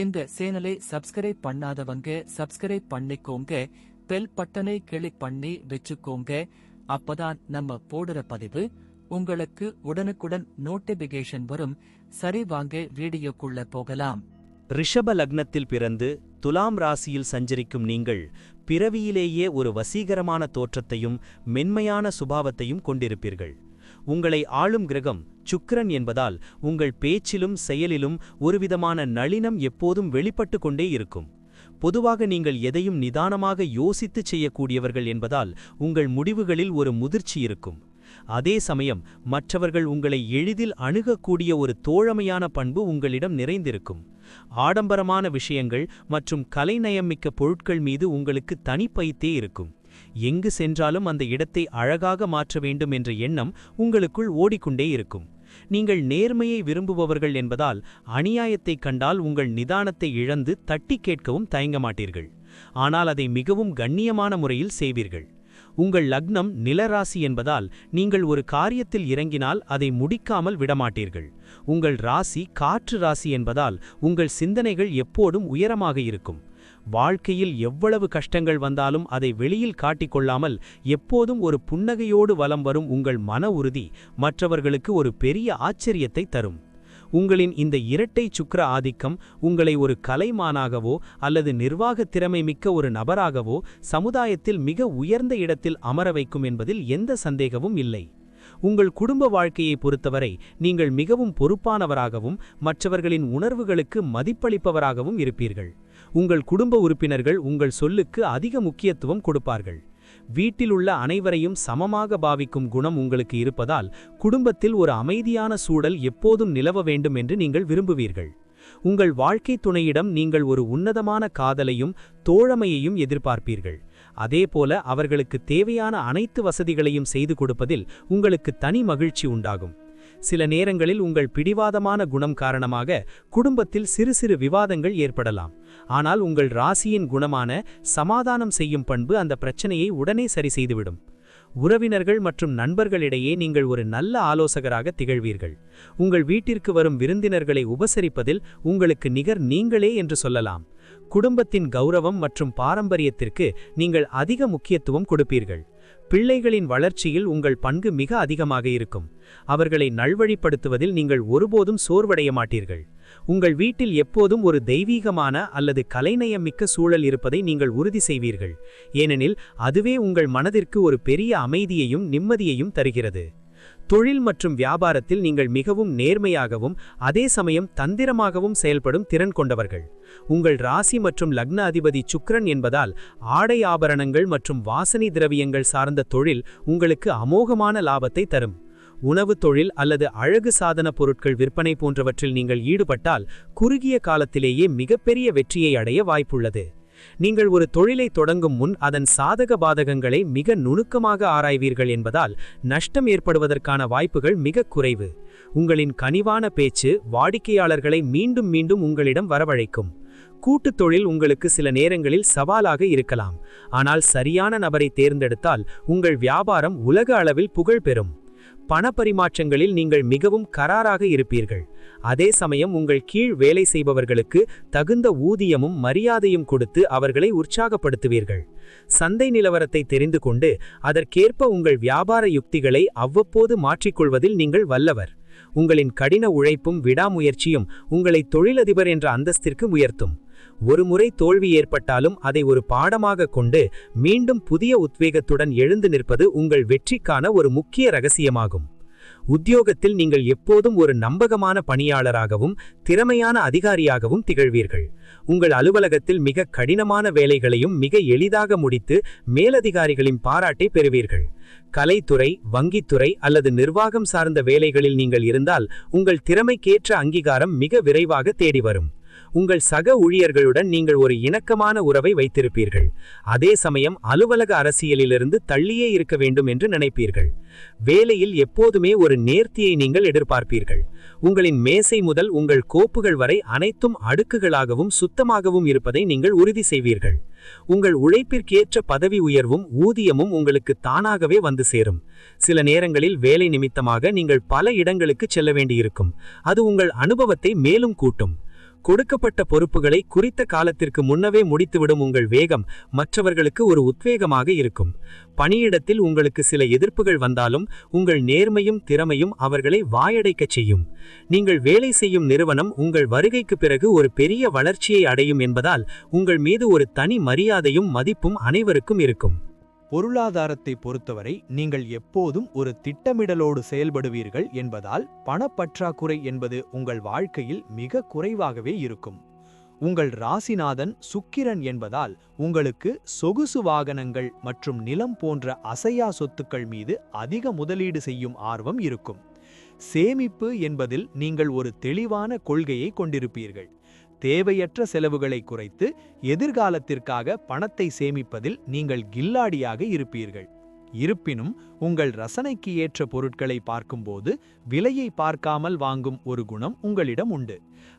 இந்த சேனலை சப்ஸ்கிரைப் பண்ணாதவங்க சப்ஸ்கிரைப் பண்ணிக்கோங்க. பெல் பட்டனை கிளிக் பண்ணி வச்சுக்கோங்க. அப்பதான் நம்ம போடுற பதிவு உங்களுக்கு உடனுக்குடன் நோட்டிபிகேஷன் வரும். சரி வாங்க வீடியோக்குள்ள போகலாம். ரிஷப லக்னத்தில் பிறந்து துலாம் ராசியில் சஞ்சரிக்கும் நீங்கள் பிறவியிலேயே ஒரு வசீகரமான தோற்றத்தையும் மென்மையான சுபாவத்தையும் கொண்டிருப்பீர்கள். உங்களை ஆளும் கிரகம் சுக்கிரன் என்பதால் உங்கள் பேச்சிலும் செயலிலும் ஒருவிதமான நளினம் எப்போதும் வெளிப்பட்டு கொண்டே இருக்கும். பொதுவாக நீங்கள் எதையும் நிதானமாக யோசித்துச் செய்யக்கூடியவர்கள் என்பதால் உங்கள் முடிவுகளில் ஒரு முதிர்ச்சி இருக்கும். அதே சமயம் மற்றவர்கள் உங்களை எளிதில் அணுகக்கூடிய ஒரு தோழமையான பண்பு உங்களிடம் நிறைந்திருக்கும். ஆடம்பரமான விஷயங்கள் மற்றும் கலைநயமிக்க பொருட்கள் மீது உங்களுக்கு தனிப்பைத்தே இருக்கும். எங்கு சென்றாலும் அந்த இடத்தை அழகாக மாற்ற வேண்டும் என்ற எண்ணம் உங்களுக்குள் ஓடிக்கொண்டே இருக்கும். நீங்கள் நேர்மையை விரும்புபவர்கள் என்பதால் அநியாயத்தைக் கண்டால் உங்கள் நிதானத்தை இழந்து தட்டி கேட்கவும் தயங்க மாட்டீர்கள் ஆனால் அதை மிகவும் கண்ணியமான முறையில் செய்வீர்கள். உங்கள் லக்னம் நிலராசி என்பதால் நீங்கள் ஒரு காரியத்தில் இறங்கினால் அதை முடிக்காமல் விடமாட்டீர்கள். உங்கள் ராசி காற்று ராசி என்பதால் உங்கள் சிந்தனைகள் எப்போதும் உயரமாக இருக்கும். வாழ்க்கையில் எவ்வளவு கஷ்டங்கள் வந்தாலும் அதை வெளியில் காட்டிக்கொள்ளாமல் எப்போதும் ஒரு புன்னகையோடு வலம் வரும் உங்கள் மன உறுதி மற்றவர்களுக்கு ஒரு பெரிய ஆச்சரியத்தை தரும். உங்களின் இந்த இரட்டை சுக்கர ஆதிக்கம் உங்களை ஒரு கலைமானாகவோ அல்லது நிர்வாக திறமை மிக்க ஒரு நபராகவோ சமுதாயத்தில் மிக உயர்ந்த இடத்தில் அமர வைக்கும் என்பதில் எந்த சந்தேகமும் இல்லை. உங்கள் குடும்ப வாழ்க்கையை பொறுத்தவரை நீங்கள் மிகவும் பொறுப்பானவராகவும் மற்றவர்களின் உணர்வுகளுக்கு மதிப்பளிப்பவராகவும் இருப்பீர்கள். உங்கள் குடும்ப உறுப்பினர்கள் உங்கள் சொல்லுக்கு அதிக முக்கியத்துவம் கொடுப்பார்கள். வீட்டில் உள்ள அனைவரையும் சமமாக பாவிக்கும் குணம் உங்களுக்கு இருப்பதால் குடும்பத்தில் ஒரு அமைதியான சூழல் எப்போதும் நிலவ வேண்டும் என்று நீங்கள் விரும்புவீர்கள். உங்கள் வாழ்க்கை துணையிடம் நீங்கள் ஒரு உன்னதமான காதலையும் தோழமையையும் எதிர்பார்ப்பீர்கள். அதேபோல அவர்களுக்கு தேவையான அனைத்து வசதிகளையும் செய்து கொடுப்பதில் உங்களுக்கு தனி மகிழ்ச்சி உண்டாகும். சில நேரங்களில் உங்கள் பிடிவாதமான குணம் காரணமாக குடும்பத்தில் சிறு சிறு விவாதங்கள் ஏற்படலாம். ஆனால் உங்கள் ராசியின் குணமான சமாதானம் செய்யும் பண்பு அந்த பிரச்சனையை உடனே சரி செய்துவிடும். உறவினர்கள் மற்றும் நண்பர்களிடையே நீங்கள் ஒரு நல்ல ஆலோசகராக திகழ்வீர்கள். உங்கள் வீட்டிற்கு வரும் விருந்தினர்களை உபசரிப்பதில் உங்களுக்கு நிகர் நீங்களே என்று சொல்லலாம். குடும்பத்தின் கௌரவம் மற்றும் பாரம்பரியத்திற்கு நீங்கள் அதிக முக்கியத்துவம் கொடுப்பீர்கள். பிள்ளைகளின் வளர்ச்சியில் உங்கள் பங்கு மிக அதிகமாக இருக்கும். அவர்களை நல்வழிப்படுத்துவதில் நீங்கள் ஒருபோதும் சோர்வடைய மாட்டீர்கள். உங்கள் வீட்டில் எப்போதும் ஒரு தெய்வீகமான அல்லது கலைநயமிக்க சூழல் இருப்பதை நீங்கள் உறுதி செய்வீர்கள். ஏனெனில் அதுவே உங்கள் மனதிற்கு ஒரு பெரிய அமைதியையும் நிம்மதியையும் தருகிறது. தொழில் மற்றும் வியாபாரத்தில் நீங்கள் மிகவும் நேர்மையாகவும் அதே சமயம் தந்திரமாகவும் செயல்படும் திறன் கொண்டவர்கள். உங்கள் ராசி மற்றும் லக்ன அதிபதி சுக்ரன் என்பதால் ஆடை ஆபரணங்கள் மற்றும் வாசனை திரவியங்கள் சார்ந்த தொழில் உங்களுக்கு அமோகமான லாபத்தை தரும். உணவு தொழில் அல்லது அழகு சாதன பொருட்கள் விற்பனை போன்றவற்றில் நீங்கள் ஈடுபட்டால் குறுகிய காலத்திலேயே மிகப்பெரிய வெற்றியை அடைய வாய்ப்புள்ளது. நீங்கள் ஒரு தொழிலை தொடங்கும் முன் அதன் சாதக பாதகங்களை மிக நுணுக்கமாக ஆராய்வீர்கள் என்பதால் நஷ்டம் ஏற்படுவதற்கான வாய்ப்புகள் மிக குறைவு. உங்களின் கனிவான பேச்சு வாடிக்கையாளர்களை மீண்டும் மீண்டும் உங்களிடம் வரவழைக்கும். கூட்டுத் தொழில் உங்களுக்கு சில நேரங்களில் சவாலாக இருக்கலாம். ஆனால் சரியான நபரை தேர்ந்தெடுத்தால் உங்கள் வியாபாரம் உலக அளவில் புகழ் பெறும். பணப்பரிமாற்றங்களில் நீங்கள் மிகவும் கராராக இருப்பீர்கள். அதே சமயம் உங்கள் கீழ் வேலை செய்பவர்களுக்கு தகுந்த ஊதியமும் மரியாதையும் கொடுத்து அவர்களை உற்சாகப்படுத்துவீர்கள். சந்தை நிலவரத்தை தெரிந்து கொண்டு அதற்கேற்ப உங்கள் வியாபார யுக்திகளை அவ்வப்போது மாற்றிக்கொள்வதில் நீங்கள் வல்லவர். உங்களின் கடின உழைப்பும் விடாமுயற்சியும் உங்களை தொழிலதிபர் என்ற அந்தஸ்திற்கு உயர்த்தும். ஒருமுறை தோல்வி ஏற்பட்டாலும் அதை ஒரு பாடமாக கொண்டு மீண்டும் புதிய உத்வேகத்துடன் எழுந்து நிற்பது உங்கள் வெற்றிக்கான ஒரு முக்கிய ரகசியமாகும். உத்தியோகத்தில் நீங்கள் எப்போதும் ஒரு நம்பகமான பணியாளராகவும் திறமையான அதிகாரியாகவும் திகழ்வீர்கள். உங்கள் அலுவலகத்தில் மிக கடினமான வேலைகளையும் மிக எளிதாக முடித்து மேலதிகாரிகளின் பாராட்டை பெறுவீர்கள். கலைத்துறை வங்கித்துறை அல்லது நிர்வாகம் சார்ந்த வேலைகளில் நீங்கள் இருந்தால் உங்கள் திறமைக்கேற்ற அங்கீகாரம் மிக விரைவாக தேடி வரும். உங்கள் சக ஊழியர்களுடன் நீங்கள் ஒரு இணக்கமான உறவை வைத்திருப்பீர்கள். அதே சமயம் அலுவலக அரசியலிலிருந்து தள்ளியே இருக்க வேண்டும் என்று நினைப்பீர்கள். வேலையில் எப்போதுமே ஒரு நேர்த்தியை நீங்கள் எதிர்பார்ப்பீர்கள். உங்களின் மேசை முதல் உங்கள் கோப்புகள் வரை அனைத்தும் அடுக்குகளாகவும் சுத்தமாகவும் இருப்பதை நீங்கள் உறுதி செய்வீர்கள். உங்கள் உழைப்பிற்கேற்ற பதவி உயர்வும் ஊதியமும் உங்களுக்கு தானாகவே வந்து சேரும். சில நேரங்களில் வேலை நிமித்தமாக நீங்கள் பல இடங்களுக்கு செல்ல வேண்டியிருக்கும். அது உங்கள் அனுபவத்தை மேலும் கூட்டும். கொடுக்கப்பட்ட பொறுப்புகளை குறித்த காலத்திற்கு முன்னவே முடித்துவிடும் உங்கள் வேகம் மற்றவர்களுக்கு ஒரு உத்வேகமாக இருக்கும். பணியிடத்தில் உங்களுக்கு சில எதிர்ப்புகள் வந்தாலும் உங்கள் நேர்மையும் திறமையும் அவர்களை வாயடைக்கச் செய்யும். நீங்கள் வேலை செய்யும் நிறுவனம் உங்கள் வருகைக்கு பிறகு ஒரு பெரிய வளர்ச்சியை அடையும் என்பதால் உங்கள் மீது ஒரு தனி மரியாதையும் மதிப்பும் அனைவருக்கும் இருக்கும். பொருளாதாரத்தை பொறுத்தவரை நீங்கள் எப்போதும் ஒரு திட்டமிடலோடு செயல்படுவீர்கள் என்பதால் பணப்பற்றாக்குறை என்பது உங்கள் வாழ்க்கையில் மிக குறைவாகவே இருக்கும். உங்கள் ராசிநாதன் சுக்கிரன் என்பதால் உங்களுக்கு சொகுசு வாகனங்கள் மற்றும் நிலம் போன்ற அசையா சொத்துக்கள் மீது அதிக முதலீடு செய்யும் ஆர்வம் இருக்கும். சேமிப்பு என்பதில் நீங்கள் ஒரு தெளிவான கொள்கையை கொண்டிருப்பீர்கள். தேவையற்ற செலவுகளை குறைத்து எதிர்காலத்திற்காக பணத்தை சேமிப்பதில் நீங்கள் கில்லாடியாக இருப்பீர்கள். இருப்பினும் உங்கள் ரசனைக்கு ஏற்ற பொருட்களை பார்க்கும்போது விலையை பார்க்காமல் வாங்கும் ஒரு குணம் உங்களிடம் உண்டு.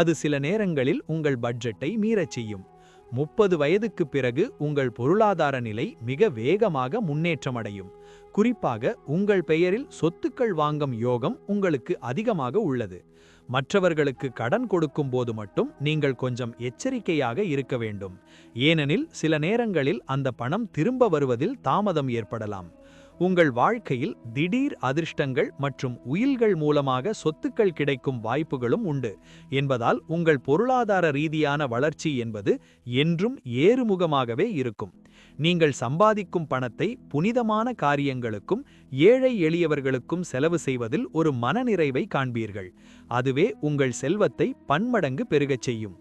அது சில நேரங்களில் உங்கள் பட்ஜெட்டை மீறச் செய்யும். முப்பது வயதுக்கு பிறகு உங்கள் பொருளாதார நிலை மிக வேகமாக முன்னேற்றமடையும். குறிப்பாக உங்கள் பெயரில் சொத்துக்கள் வாங்கும் யோகம் உங்களுக்கு அதிகமாக உள்ளது. மற்றவர்களுக்கு கடன் கொடுக்கும் போது மட்டும் நீங்கள் கொஞ்சம் எச்சரிக்கையாக இருக்க வேண்டும். ஏனெனில் சில நேரங்களில் அந்த பணம் திரும்ப வருவதில் தாமதம் ஏற்படலாம். உங்கள் வாழ்க்கையில் திடீர் அதிர்ஷ்டங்கள் மற்றும் உயில்கள் மூலமாக சொத்துக்கள் கிடைக்கும் வாய்ப்புகளும் உண்டு. என்பதால் உங்கள் பொருளாதார ரீதியான வளர்ச்சி என்பது என்றும் ஏறுமுகமாகவே இருக்கும். நீங்கள் சம்பாதிக்கும் பணத்தை புனிதமான காரியங்களுக்கும் ஏழை எளியவர்களுக்கும் செலவு செய்வதில் ஒரு மனநிறைவை காண்பீர்கள். அதுவே உங்கள் செல்வத்தை பன்மடங்கு பெருகச் செய்யும்.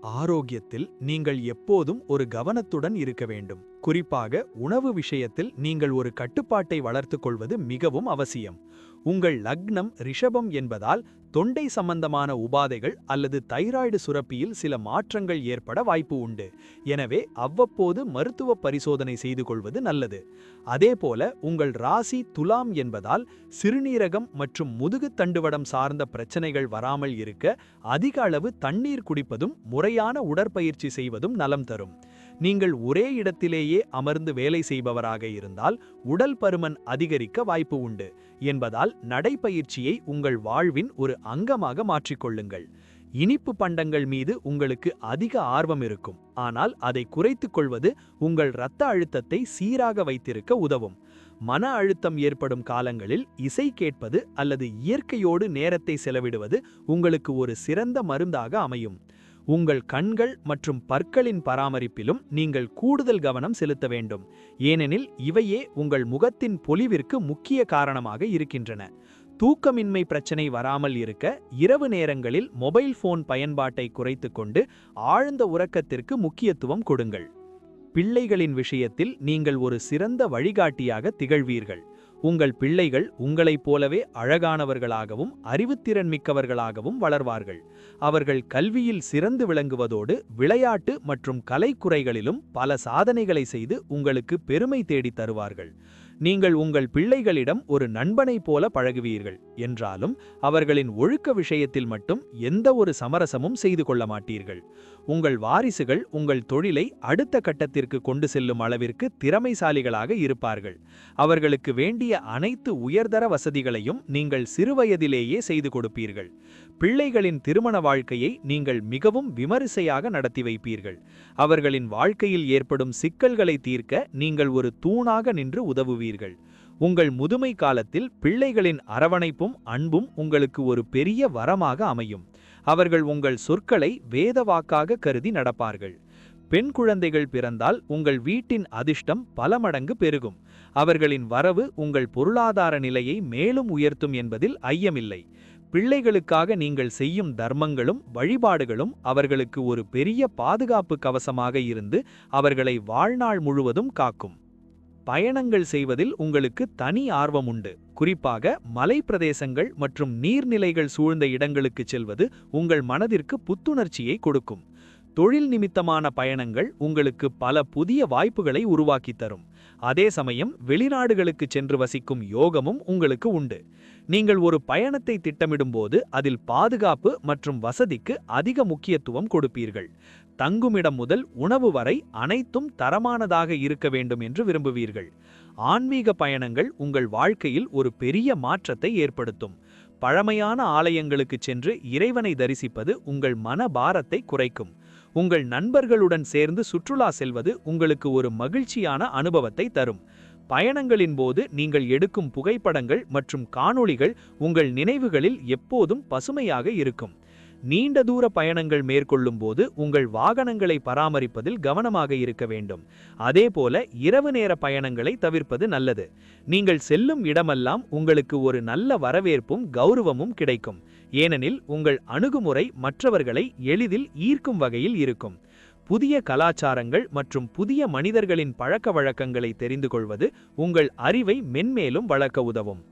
ஆரோக்கியத்தில் நீங்கள் எப்போதும் ஒரு கவனத்துடன் இருக்க வேண்டும். குறிப்பாக உணவு விஷயத்தில் நீங்கள் ஒரு கட்டுப்பாட்டை வளர்த்து கொள்வது மிகவும் அவசியம். உங்கள் லக்னம் ரிஷபம் என்பதால் தொண்டை சம்பந்தமான உபாதைகள் அல்லது தைராய்டு சுரப்பியில் சில மாற்றங்கள் ஏற்பட வாய்ப்பு உண்டு. எனவே அவ்வப்போது மருத்துவ பரிசோதனை செய்து கொள்வது நல்லது. அதேபோல உங்கள் ராசி துலாம் என்பதால் சிறுநீரகம் மற்றும் முதுகு தண்டுவடம் சார்ந்த பிரச்சனைகள் வராமல் இருக்க அதிக அளவு தண்ணீர் குடிப்பதும் முறையான உடற்பயிற்சி செய்வதும் நலம் தரும். நீங்கள் ஒரே இடத்திலேயே அமர்ந்து வேலை செய்பவராக இருந்தால் உடல் பருமன் அதிகரிக்க வாய்ப்பு உண்டு என்பதால் நடைப்பயிற்சியை உங்கள் வாழ்வின் ஒரு அங்கமாக மாற்றிக்கொள்ளுங்கள் இனிப்பு பண்டங்கள் மீது உங்களுக்கு அதிக ஆர்வம் இருக்கும். ஆனால் அதை குறைத்துக் கொள்வது உங்கள் இரத்த அழுத்தத்தை சீராக வைத்திருக்க உதவும். மன அழுத்தம் ஏற்படும் காலங்களில் இசை கேட்பது அல்லது இயற்கையோடு நேரத்தை செலவிடுவது உங்களுக்கு ஒரு சிறந்த மருந்தாக அமையும். உங்கள் கண்கள் மற்றும் பற்களின் பராமரிப்பிலும் நீங்கள் கூடுதல் கவனம் செலுத்த வேண்டும். ஏனெனில் இவையே உங்கள் முகத்தின் பொலிவிற்கு முக்கிய காரணமாக இருக்கின்றன. தூக்கமின்மை பிரச்சனை வராமல் இருக்க இரவு நேரங்களில் மொபைல் போன் பயன்பாட்டை குறைத்துக்கொண்டு ஆழ்ந்த உறக்கத்திற்கு முக்கியத்துவம் கொடுங்கள். பிள்ளைகளின் விஷயத்தில் நீங்கள் ஒரு சிறந்த வழிகாட்டியாக திகழ்வீர்கள். உங்கள் பிள்ளைகள் உங்களைப் போலவே அழகானவர்களாகவும் அறிவுத்திறன் மிக்கவர்களாகவும் வளர்வார்கள். அவர்கள் கல்வியில் சிறந்து விளங்குவதோடு விளையாட்டு மற்றும் கலைக்குறைகளிலும் பல சாதனைகளை செய்து உங்களுக்கு பெருமை தேடித் தருவார்கள். நீங்கள் உங்கள் பிள்ளைகளிடம் ஒரு நண்பனைப் போல பழகுவீர்கள். என்றாலும் அவர்களின் ஒழுக்க விஷயத்தில் மட்டும் எந்த ஒரு சமரசமும் செய்து கொள்ள மாட்டீர்கள். உங்கள் வாரிசுகள் உங்கள் தொழிலை அடுத்த கட்டத்திற்கு கொண்டு செல்லும் அளவிற்கு திறமைசாலிகளாக இருப்பார்கள். அவர்களுக்கு வேண்டிய அனைத்து உயர்தர வசதிகளையும் நீங்கள் சிறுவயதிலேயே செய்து கொடுப்பீர்கள். பிள்ளைகளின் திருமண வாழ்க்கையை நீங்கள் மிகவும் விமரிசையாக நடத்தி வைப்பீர்கள். அவர்களின் வாழ்க்கையில் ஏற்படும் சிக்கல்களை தீர்க்க நீங்கள் ஒரு தூணாக நின்று உதவுவீர்கள். உங்கள் முதுமை காலத்தில் பிள்ளைகளின் அரவணைப்பும் அன்பும் உங்களுக்கு ஒரு பெரிய வரமாக அமையும். அவர்கள் உங்கள் சொற்களை வேதவாக்காக கருதி நடப்பார்கள். பெண் குழந்தைகள் பிறந்தால் உங்கள் வீட்டின் அதிர்ஷ்டம் பல மடங்கு பெருகும். அவர்களின் வரவு உங்கள் பொருளாதார நிலையை மேலும் உயர்த்தும் என்பதில் ஐயமில்லை. பிள்ளைகளுக்காக நீங்கள் செய்யும் தர்மங்களும் வழிபாடுகளும் அவர்களுக்கு ஒரு பெரிய பாதுகாப்பு கவசமாக இருந்து அவர்களை வாழ்நாள் முழுவதும் காக்கும். பயணங்கள் செய்வதில் உங்களுக்கு தனி ஆர்வம் உண்டு குறிப்பாக மலை பிரதேசங்கள் மற்றும் நீர்நிலைகள் சூழ்ந்த இடங்களுக்கு செல்வது உங்கள் மனதிற்கு புத்துணர்ச்சியை கொடுக்கும். தொழில் நிமித்தமான பயணங்கள் உங்களுக்கு பல புதிய வாய்ப்புகளை உருவாக்கித் தரும். அதே சமயம் வெளிநாடுகளுக்கு சென்று வசிக்கும் யோகமும் உங்களுக்கு உண்டு. நீங்கள் ஒரு பயணத்தை திட்டமிடும்போது அதில் பாதுகாப்பு மற்றும் வசதிக்கு அதிக முக்கியத்துவம் கொடுப்பீர்கள். தங்குமிடம் முதல் உணவு வரை அனைத்தும் தரமானதாக இருக்க வேண்டும் என்று விரும்புவீர்கள். ஆன்மீக பயணங்கள் உங்கள் வாழ்க்கையில் ஒரு பெரிய மாற்றத்தை ஏற்படுத்தும். பழமையான ஆலயங்களுக்கு சென்று இறைவனை தரிசிப்பது உங்கள் மன பாரத்தை குறைக்கும். உங்கள் நண்பர்களுடன் சேர்ந்து சுற்றுலா செல்வது உங்களுக்கு ஒரு மகிழ்ச்சியான அனுபவத்தை தரும். பயணங்களின் போது நீங்கள் எடுக்கும் புகைப்படங்கள் மற்றும் காணொளிகள் உங்கள் நினைவுகளில் எப்போதும் பசுமையாக இருக்கும். நீண்ட தூர பயணங்கள் மேற்கொள்ளும் போது உங்கள் வாகனங்களை பராமரிப்பதில் கவனமாக இருக்க வேண்டும். அதேபோல இரவு நேர பயணங்களை தவிர்ப்பது நல்லது. நீங்கள் செல்லும் இடமெல்லாம் உங்களுக்கு ஒரு நல்ல வரவேற்பும் கௌரவமும் கிடைக்கும். ஏனெனில் உங்கள் அணுகுமுறை மற்றவர்களை எளிதில் ஈர்க்கும் வகையில் இருக்கும். புதிய கலாச்சாரங்கள் மற்றும் புதிய மனிதர்களின் பழக்க வழக்கங்களை தெரிந்து கொள்வது உங்கள் அறிவை மென்மேலும் வளர்க்க உதவும்.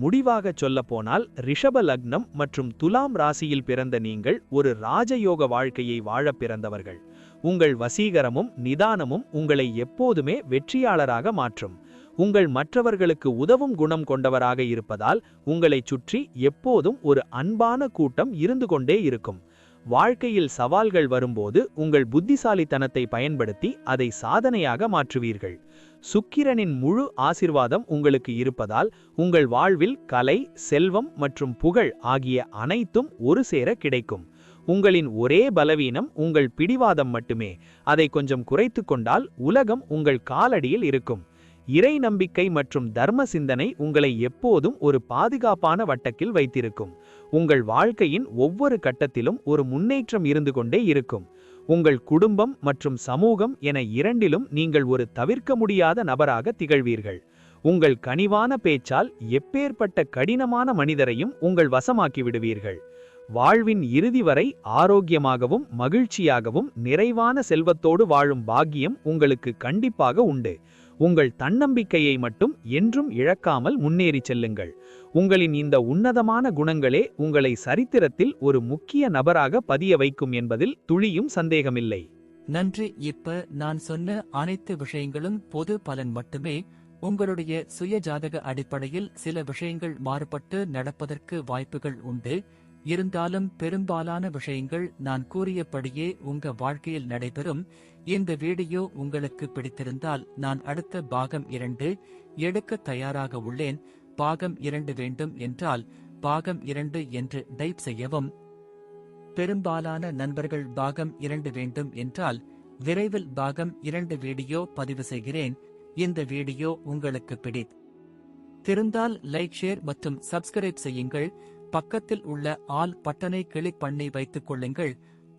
முடிவாகச் சொல்லப்போனால் ரிஷப லக்னம் மற்றும் துலாம் ராசியில் பிறந்த நீங்கள் ஒரு ராஜயோக வாழ்க்கையை வாழ பிறந்தவர்கள். உங்கள் வசீகரமும் நிதானமும் உங்களை எப்போதுமே வெற்றியாளராக மாற்றும். உங்கள் மற்றவர்களுக்கு உதவும் குணம் கொண்டவராக இருப்பதால் உங்களைச் சுற்றி எப்போதும் ஒரு அன்பான கூட்டம் இருந்து கொண்டே இருக்கும். வாழ்க்கையில் சவால்கள் வரும்போது உங்கள் புத்திசாலித்தனத்தை பயன்படுத்தி அதை சாதனையாக மாற்றுவீர்கள். சுக்கிரனின் முழு ஆசிர்வாதம் உங்களுக்கு இருப்பதால் உங்கள் வாழ்வில் கலை செல்வம் மற்றும் புகழ் ஆகிய அனைத்தும் ஒரு சேர கிடைக்கும். உங்களின் ஒரே பலவீனம் உங்கள் பிடிவாதம் மட்டுமே. அதை கொஞ்சம் குறைத்து கொண்டால் உலகம் உங்கள் காலடியில் இருக்கும். இறை நம்பிக்கை மற்றும் தர்ம சிந்தனை உங்களை எப்போதும் ஒரு பாதுகாப்பான வட்டக்கில் வைத்திருக்கும். உங்கள் வாழ்க்கையின் ஒவ்வொரு கட்டத்திலும் ஒரு முன்னேற்றம் இருந்து கொண்டே இருக்கும். உங்கள் குடும்பம் மற்றும் சமூகம் என இரண்டிலும் நீங்கள் ஒரு தவிர்க்க முடியாத நபராக திகழ்வீர்கள். உங்கள் கனிவான பேச்சால் எப்பேற்பட்ட கடினமான மனிதரையும் உங்கள் வசமாக்கி விடுவீர்கள். வாழ்வின் இறுதி வரை ஆரோக்கியமாகவும் மகிழ்ச்சியாகவும் நிறைவான செல்வத்தோடு வாழும் பாக்கியம் உங்களுக்கு கண்டிப்பாக உண்டு. உங்கள் தன்னம்பிக்கையை மட்டும் என்றும் இழக்காமல் முன்னேறி செல்லுங்கள். உங்களின் இந்த உன்னதமான குணங்களே உங்களை சரித்திரத்தில் ஒரு முக்கிய நபராக பதிய வைக்கும் என்பதில் துளியும் சந்தேகமில்லை. நன்றி. இப்ப நான் சொன்ன அனைத்து விஷயங்களும் பொது பலன் மட்டுமே. உங்களுடைய சுய ஜாதக அடிப்படையில் சில விஷயங்கள் மாறுபட்டு நடப்பதற்கு வாய்ப்புகள் உண்டு. இருந்தாலும் பெரும்பாலான விஷயங்கள் நான் கூறியபடியே உங்க வாழ்க்கையில் நடைபெறும். இந்த வீடியோ உங்களுக்கு பிடித்திருந்தால் நான் அடுத்த பாகம் இரண்டு எடுக்க தயாராக உள்ளேன். பாகம் இரண்டு வேண்டும் என்றால் பாகம் இரண்டு என்று டைப் செய்யவும். பெரும்பாலான நண்பர்கள் பாகம் இரண்டு வேண்டும் என்றால் விரைவில் பாகம் இரண்டு வீடியோ பதிவு செய்கிறேன். இந்த வீடியோ உங்களுக்கு பிடித் திருந்தால் லைக் ஷேர் மற்றும் சப்ஸ்கிரைப் செய்யுங்கள். பக்கத்தில் உள்ள ஆல் பட்டனை கிளிக் பண்ணி வைத்துக் கொள்ளுங்கள்.